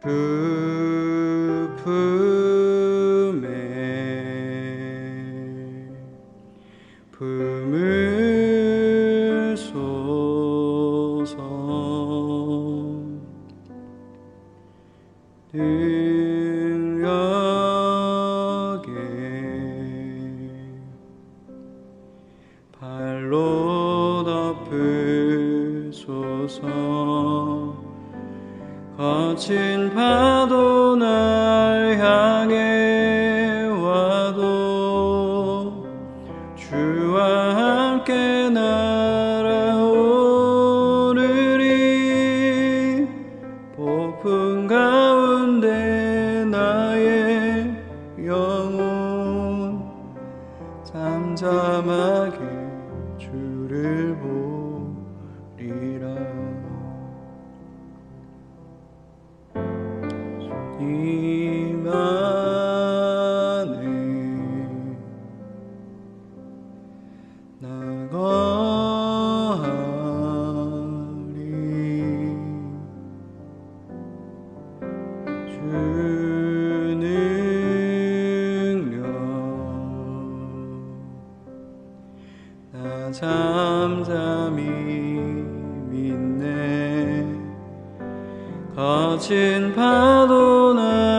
그 잠잠히 믿네. 거친 파도 날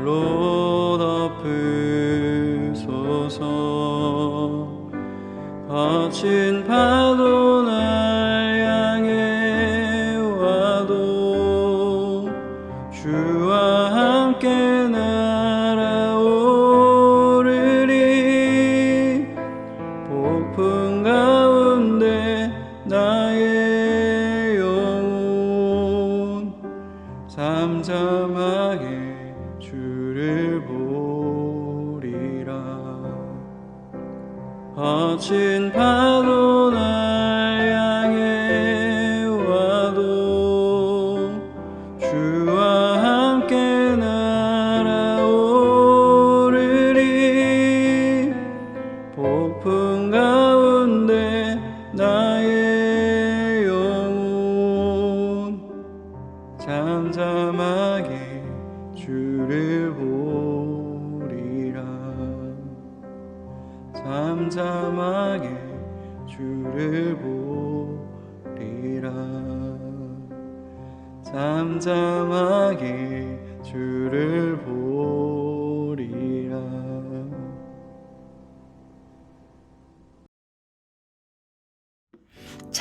발로 덮으소서. 거친 파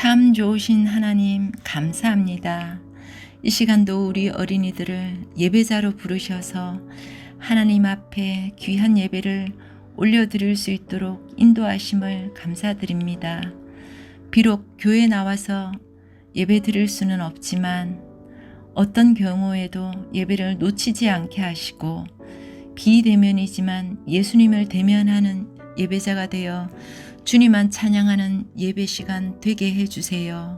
참 좋으신 하나님 감사합니다. 이 시간도 우리 어린이들을 예배자로 부르셔서 하나님 앞에 귀한 예배를 올려드릴 수 있도록 인도하심을 감사드립니다. 비록 교회 나와서 예배 드릴 수는 없지만 어떤 경우에도 예배를 놓치지 않게 하시고 비대면이지만 예수님을 대면하는 예배자가 되어 주님만 찬양하는 예배 시간 되게 해주세요.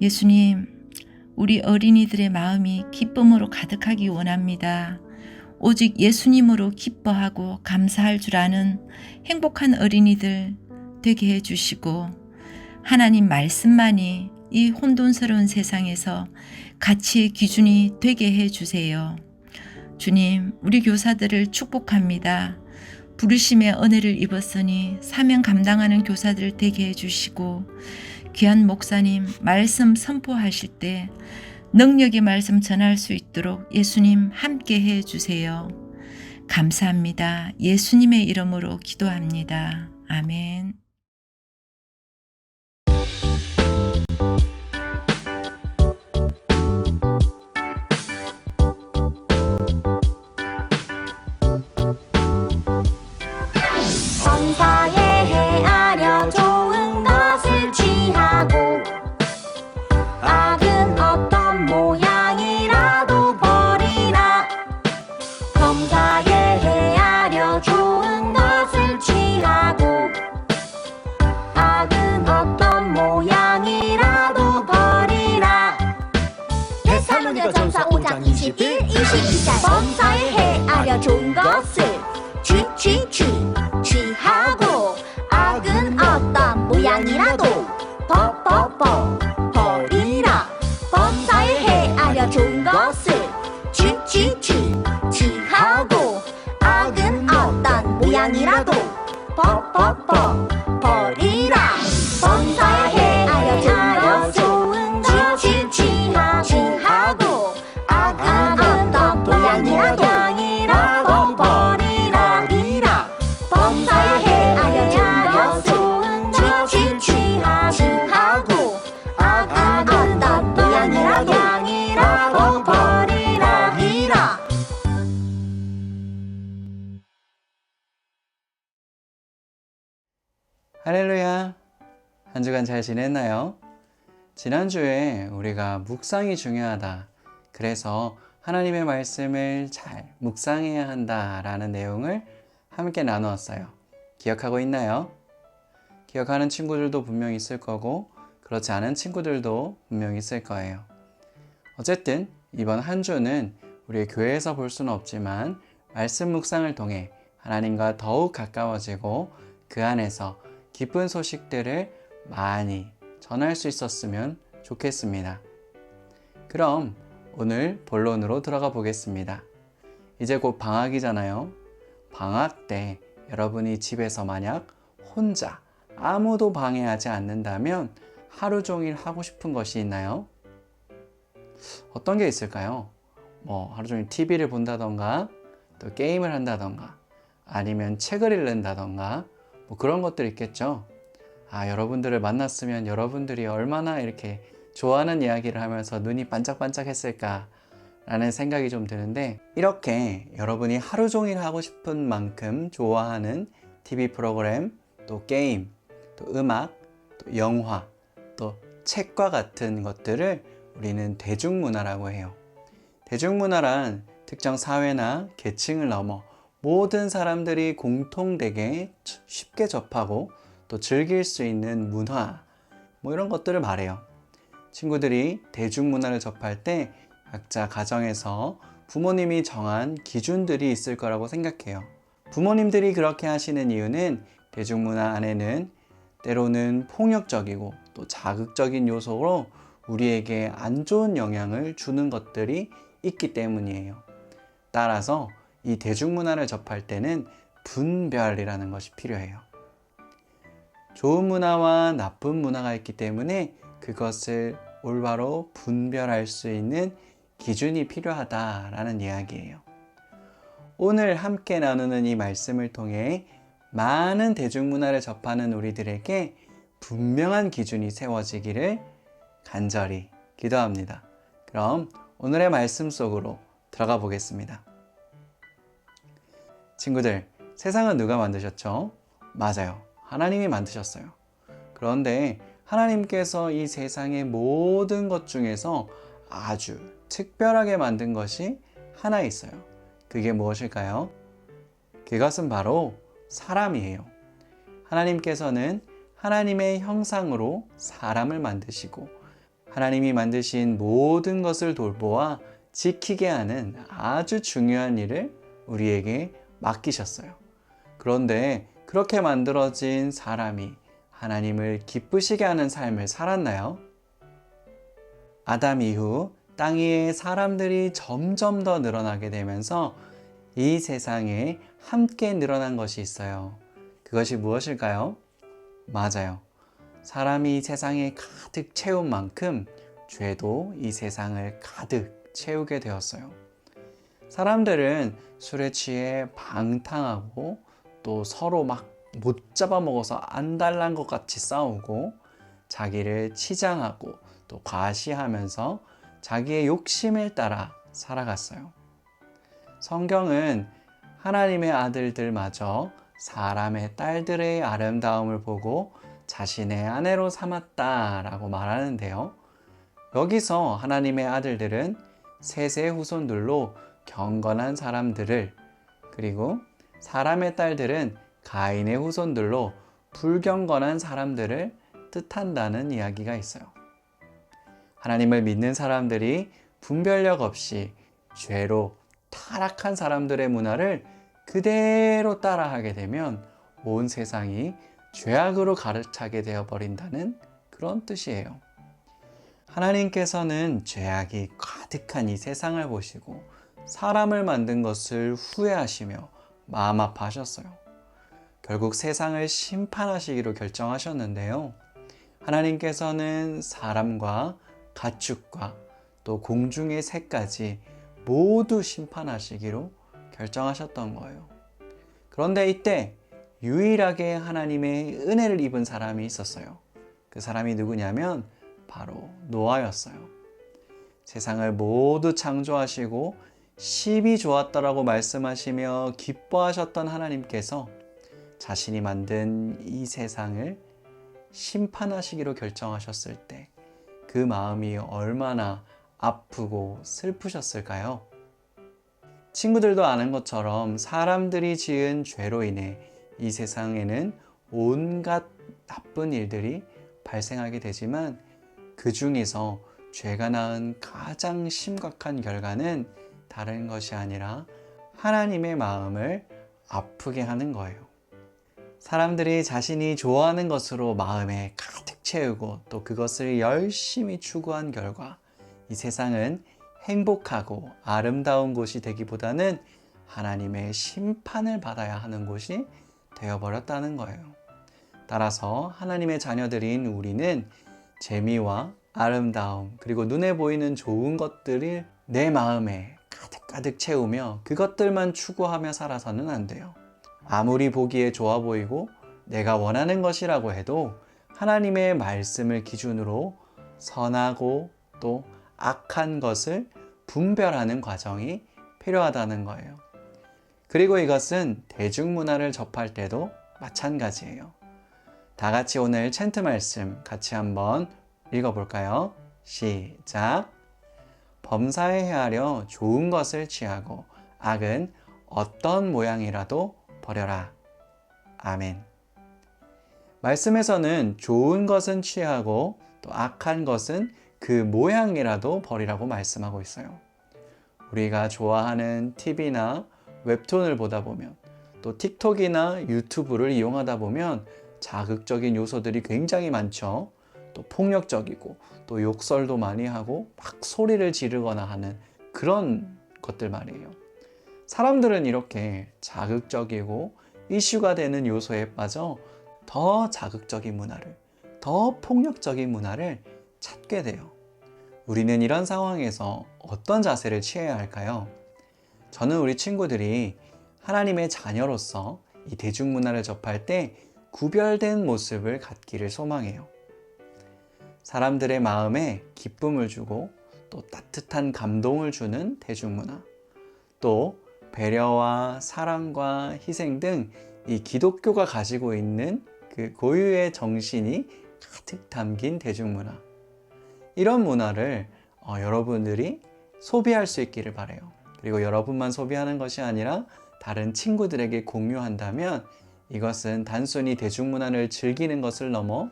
예수님, 우리 어린이들의 마음이 기쁨으로 가득하기 원합니다. 오직 예수님으로 기뻐하고 감사할 줄 아는 행복한 어린이들 되게 해주시고, 하나님 말씀만이 이 혼돈스러운 세상에서 가치의 기준이 되게 해주세요. 주님, 우리 교사들을 축복합니다. 부르심의 은혜를 입었으니 사명 감당하는 교사들 되게 해주시고 귀한 목사님 말씀 선포하실 때 능력의 말씀 전할 수 있도록 예수님 함께 해 주세요. 감사합니다. 예수님의 이름으로 기도합니다. 아멘. 데살로니가 전서 5장 21, 22절 범사에 헤아려 좋은 것을 취, 취, 취 취하고 악은 어떤 모양이라도 버버버 버리라. 범사에 헤아려 좋은 것을 취, 취, 취 취하고 악은 어떤 모양이라도 버버버 할렐루야. 한 주간 잘 지냈나요? 지난주에 우리가 묵상이 중요하다. 그래서 하나님의 말씀을 잘 묵상해야 한다 라는 내용을 함께 나누었어요. 기억하고 있나요? 기억하는 친구들도 분명 있을 거고, 그렇지 않은 친구들도 분명 있을 거예요. 어쨌든 이번 한 주는 우리 교회에서 볼 수는 없지만 말씀 묵상을 통해 하나님과 더욱 가까워지고 그 안에서 기쁜 소식들을 많이 전할 수 있었으면 좋겠습니다. 그럼 오늘 본론으로 들어가 보겠습니다. 이제 곧 방학이잖아요. 방학 때 여러분이 집에서 만약 혼자 아무도 방해하지 않는다면 하루 종일 하고 싶은 것이 있나요? 어떤 게 있을까요? 뭐 하루 종일 TV를 본다던가 또 게임을 한다던가 아니면 책을 읽는다던가 뭐 그런 것들 있겠죠. 아, 여러분들을 만났으면 여러분들이 얼마나 이렇게 좋아하는 이야기를 하면서 눈이 반짝반짝 했을까 라는 생각이 좀 드는데 이렇게 여러분이 하루 종일 하고 싶은 만큼 좋아하는 TV 프로그램, 또 게임, 또 음악, 또 영화, 또 책과 같은 것들을 우리는 대중문화라고 해요. 대중문화란 특정 사회나 계층을 넘어 모든 사람들이 공통되게 쉽게 접하고 또 즐길 수 있는 문화, 뭐 이런 것들을 말해요. 친구들이 대중문화를 접할 때 각자 가정에서 부모님이 정한 기준들이 있을 거라고 생각해요. 부모님들이 그렇게 하시는 이유는 대중문화 안에는 때로는 폭력적이고 또 자극적인 요소로 우리에게 안 좋은 영향을 주는 것들이 있기 때문이에요. 따라서 이 대중문화를 접할 때는 분별이라는 것이 필요해요. 좋은 문화와 나쁜 문화가 있기 때문에 그것을 올바로 분별할 수 있는 기준이 필요하다라는 이야기예요. 오늘 함께 나누는 이 말씀을 통해 많은 대중문화를 접하는 우리들에게 분명한 기준이 세워지기를 간절히 기도합니다. 그럼 오늘의 말씀 속으로 들어가 보겠습니다. 친구들, 세상은 누가 만드셨죠? 맞아요. 하나님이 만드셨어요. 그런데 하나님께서 이 세상의 모든 것 중에서 아주 특별하게 만든 것이 하나 있어요. 그게 무엇일까요? 그것은 바로 사람이에요. 하나님께서는 하나님의 형상으로 사람을 만드시고 하나님이 만드신 모든 것을 돌보아 지키게 하는 아주 중요한 일을 우리에게 맡기셨어요. 그런데 그렇게 만들어진 사람이 하나님을 기쁘시게 하는 삶을 살았나요? 아담 이후 땅 위에 사람들이 점점 더 늘어나게 되면서 이 세상에 함께 늘어난 것이 있어요. 그것이 무엇일까요? 맞아요. 사람이 세상에 가득 채운 만큼 죄도 이 세상을 가득 채우게 되었어요. 사람들은 술에 취해 방탕하고 또 서로 막 못 잡아먹어서 안달난 것 같이 싸우고 자기를 치장하고 또 과시하면서 자기의 욕심을 따라 살아갔어요. 성경은 하나님의 아들들마저 사람의 딸들의 아름다움을 보고 자신의 아내로 삼았다라고 말하는데요. 여기서 하나님의 아들들은 셋의 후손들로 경건한 사람들을 그리고 사람의 딸들은 가인의 후손들로 불경건한 사람들을 뜻한다는 이야기가 있어요. 하나님을 믿는 사람들이 분별력 없이 죄로 타락한 사람들의 문화를 그대로 따라하게 되면 온 세상이 죄악으로 가득 차게 되어 버린다는 그런 뜻이에요. 하나님께서는 죄악이 가득한 이 세상을 보시고 사람을 만든 것을 후회하시며 마음 아파하셨어요. 결국 세상을 심판하시기로 결정하셨는데요. 하나님께서는 사람과 가축과 또 공중의 새까지 모두 심판하시기로 결정하셨던 거예요. 그런데 이때 유일하게 하나님의 은혜를 입은 사람이 있었어요. 그 사람이 누구냐면 바로 노아였어요. 세상을 모두 창조하시고 십이 좋았다라고 말씀하시며 기뻐하셨던 하나님께서 자신이 만든 이 세상을 심판하시기로 결정하셨을 때 그 마음이 얼마나 아프고 슬프셨을까요? 친구들도 아는 것처럼 사람들이 지은 죄로 인해 이 세상에는 온갖 나쁜 일들이 발생하게 되지만 그 중에서 죄가 낳은 가장 심각한 결과는 다른 것이 아니라 하나님의 마음을 아프게 하는 거예요. 사람들이 자신이 좋아하는 것으로 마음에 가득 채우고 또 그것을 열심히 추구한 결과 이 세상은 행복하고 아름다운 곳이 되기보다는 하나님의 심판을 받아야 하는 곳이 되어버렸다는 거예요. 따라서 하나님의 자녀들인 우리는 재미와 아름다움 그리고 눈에 보이는 좋은 것들을 내 마음에 가득가득 채우며 그것들만 추구하며 살아서는 안 돼요. 아무리 보기에 좋아 보이고 내가 원하는 것이라고 해도 하나님의 말씀을 기준으로 선하고 또 악한 것을 분별하는 과정이 필요하다는 거예요. 그리고 이것은 대중문화를 접할 때도 마찬가지예요. 다 같이 오늘 챈트 말씀 같이 한번 읽어볼까요? 시작. 범사에 헤아려 좋은 것을 취하고 악은 어떤 모양이라도 버려라. 아멘. 말씀에서는 좋은 것은 취하고 또 악한 것은 그 모양이라도 버리라고 말씀하고 있어요. 우리가 좋아하는 TV나 웹툰을 보다 보면 또 틱톡이나 유튜브를 이용하다 보면 자극적인 요소들이 굉장히 많죠. 또 폭력적이고 또 욕설도 많이 하고 막 소리를 지르거나 하는 그런 것들 말이에요. 사람들은 이렇게 자극적이고 이슈가 되는 요소에 빠져 더 자극적인 문화를, 더 폭력적인 문화를 찾게 돼요. 우리는 이런 상황에서 어떤 자세를 취해야 할까요? 저는 우리 친구들이 하나님의 자녀로서 이 대중문화를 접할 때 구별된 모습을 갖기를 소망해요. 사람들의 마음에 기쁨을 주고 또 따뜻한 감동을 주는 대중문화, 또 배려와 사랑과 희생 등 이 기독교가 가지고 있는 그 고유의 정신이 가득 담긴 대중문화. 이런 문화를 어, 여러분들이 소비할 수 있기를 바래요. 그리고 여러분만 소비하는 것이 아니라 다른 친구들에게 공유한다면 이것은 단순히 대중문화를 즐기는 것을 넘어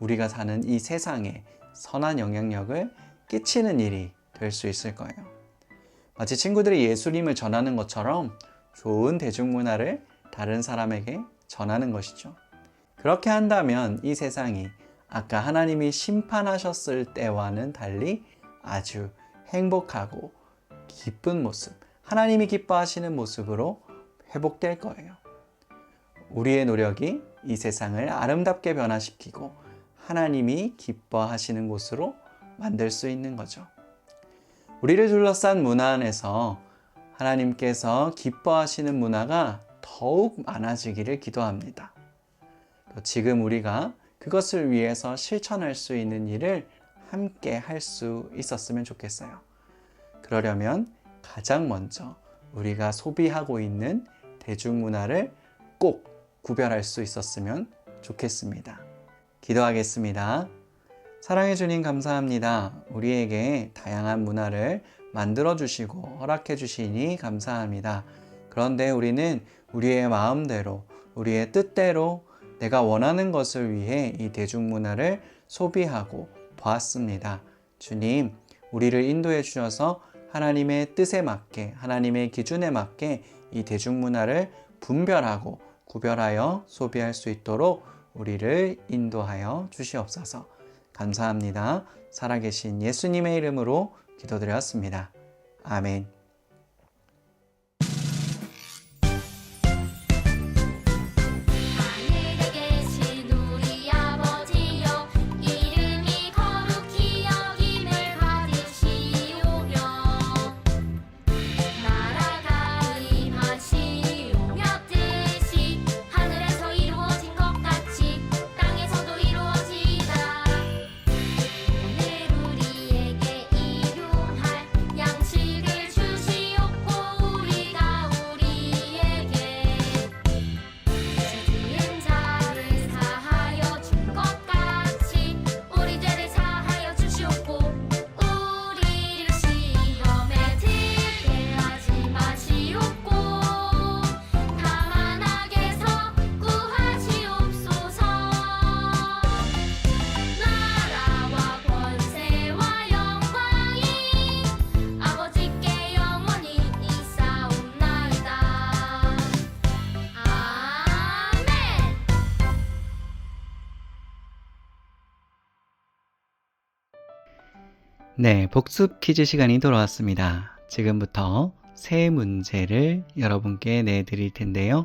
우리가 사는 이 세상에 선한 영향력을 끼치는 일이 될 수 있을 거예요. 마치 친구들이 예수님을 전하는 것처럼 좋은 대중문화를 다른 사람에게 전하는 것이죠. 그렇게 한다면 이 세상이 아까 하나님이 심판하셨을 때와는 달리 아주 행복하고 기쁜 모습, 하나님이 기뻐하시는 모습으로 회복될 거예요. 우리의 노력이 이 세상을 아름답게 변화시키고 하나님이 기뻐하시는 곳으로 만들 수 있는 거죠. 우리를 둘러싼 문화 안에서 하나님께서 기뻐하시는 문화가 더욱 많아지기를 기도합니다. 또 지금 우리가 그것을 위해서 실천할 수 있는 일을 함께 할 수 있었으면 좋겠어요. 그러려면 가장 먼저 우리가 소비하고 있는 대중문화를 꼭 구별할 수 있었으면 좋겠습니다. 기도하겠습니다. 사랑해 주님 감사합니다. 우리에게 다양한 문화를 만들어 주시고 허락해 주시니 감사합니다. 그런데 우리는 우리의 마음대로, 우리의 뜻대로 내가 원하는 것을 위해 이 대중문화를 소비하고 보았습니다. 주님, 우리를 인도해 주셔서 하나님의 뜻에 맞게, 하나님의 기준에 맞게 이 대중문화를 분별하고 구별하여 소비할 수 있도록 우리를 인도하여 주시옵소서. 감사합니다. 살아계신 예수님의 이름으로 기도드렸습니다. 아멘. 네, 복습 퀴즈 시간이 돌아왔습니다. 지금부터 세 문제를 여러분께 내드릴 텐데요.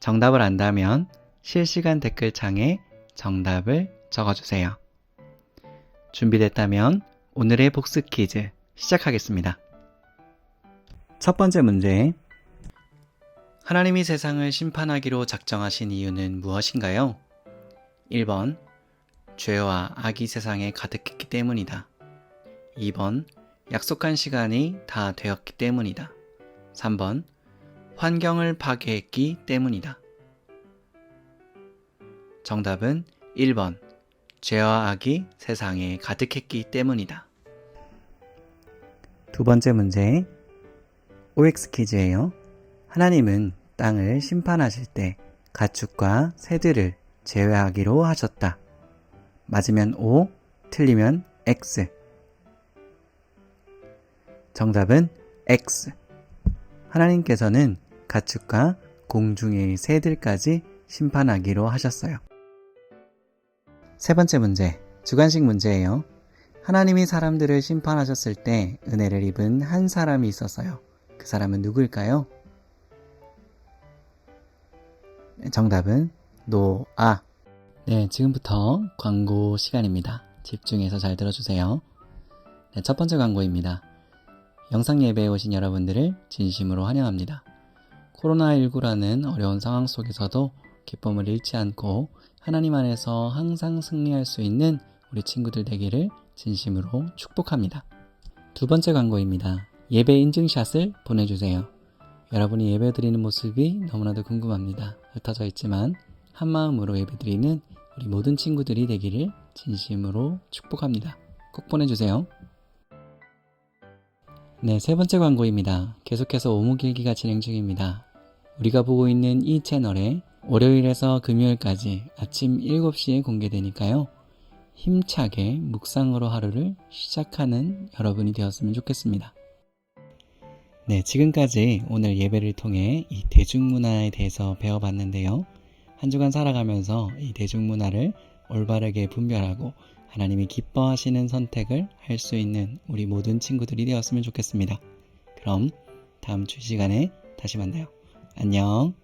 정답을 안다면 실시간 댓글창에 정답을 적어주세요. 준비됐다면 오늘의 복습 퀴즈 시작하겠습니다. 첫 번째 문제. 하나님이 세상을 심판하기로 작정하신 이유는 무엇인가요? 1번. 죄와 악이 세상에 가득했기 때문이다. 2번 약속한 시간이 다 되었기 때문이다. 3번 환경을 파괴했기 때문이다. 정답은 1번 죄와 악이 세상에 가득했기 때문이다. 두 번째 문제 OX 퀴즈예요. 하나님은 땅을 심판하실 때 가축과 새들을 제외하기로 하셨다. 맞으면 O, 틀리면 X. 정답은 X. 하나님께서는 가축과 공중의 새들까지 심판하기로 하셨어요. 세 번째 문제, 주관식 문제예요. 하나님이 사람들을 심판하셨을 때 은혜를 입은 한 사람이 있었어요. 그 사람은 누구일까요? 네, 정답은 노아. 네, 지금부터 광고 시간입니다. 집중해서 잘 들어주세요. 네, 첫 번째 광고입니다. 영상 예배에 오신 여러분들을 진심으로 환영합니다. 코로나19라는 어려운 상황 속에서도 기쁨을 잃지 않고 하나님 안에서 항상 승리할 수 있는 우리 친구들 되기를 진심으로 축복합니다. 두 번째 광고입니다. 예배 인증샷을 보내주세요. 여러분이 예배 드리는 모습이 너무나도 궁금합니다. 흩어져 있지만 한 마음으로 예배 드리는 우리 모든 친구들이 되기를 진심으로 축복합니다. 꼭 보내주세요. 네, 세 번째 광고입니다. 계속해서 오무길기가 진행 중입니다. 우리가 보고 있는 이 채널에 월요일에서 금요일까지 아침 7시에 공개되니까요. 힘차게 묵상으로 하루를 시작하는 여러분이 되었으면 좋겠습니다. 네, 지금까지 오늘 예배를 통해 이 대중문화에 대해서 배워봤는데요. 한 주간 살아가면서 이 대중문화를 올바르게 분별하고 하나님이 기뻐하시는 선택을 할 수 있는 우리 모든 친구들이 되었으면 좋겠습니다. 그럼 다음 주 시간에 다시 만나요. 안녕.